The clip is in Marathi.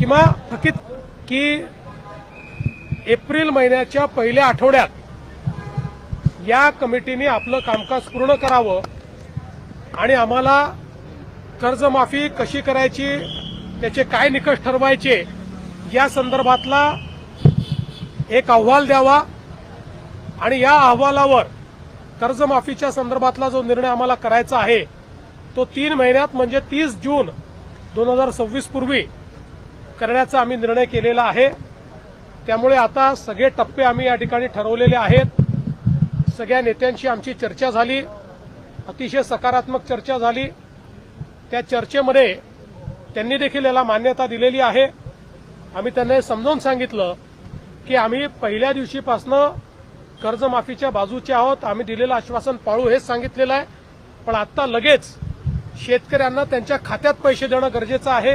किंवा थकीत की एप्रिल महिन्याच्या पहिल्या आठवड्यात या कमिटीने आपलं कामकाज पूर्ण करावं आणि आम्हाला कर्जमाफी कशी करायची त्याचे काय निकष ठरवायचे या संदर्भातला एक अहवाल द्यावा आणि या अहवालावर कर्जमाफीच्या संदर्भातला जो निर्णय आम्हाला करायचा आहे तो तीन महिन्यात म्हणजे तीस जून दोन हजार सव्वीस पूर्वी करण्याचा आम्ही निर्णय केलेला आहे. त्यामुळे आता सगळे टप्पे आम्ही या ठिकाणी ठरवलेले आहेत. सगळ्या नेत्यांशी आमची चर्चा झाली. अतिशय सकारात्मक चर्चा झाली. त्या चर्चेमध्ये त्यांनी देखील याला मान्यता दिलेली आहे. आम्ही त्यांना हे समजावून सांगितलं की आम्ही पहिल्या दिवशीपासनं कर्जमाफीच्या बाजूचे आहोत. आम्ही दिलेलं आश्वासन पाळू हेच सांगितलेलं आहे. पण आत्ता लगेच शेतकऱ्यांना त्यांच्या खात्यात पैसे देणं गरजेचं आहे.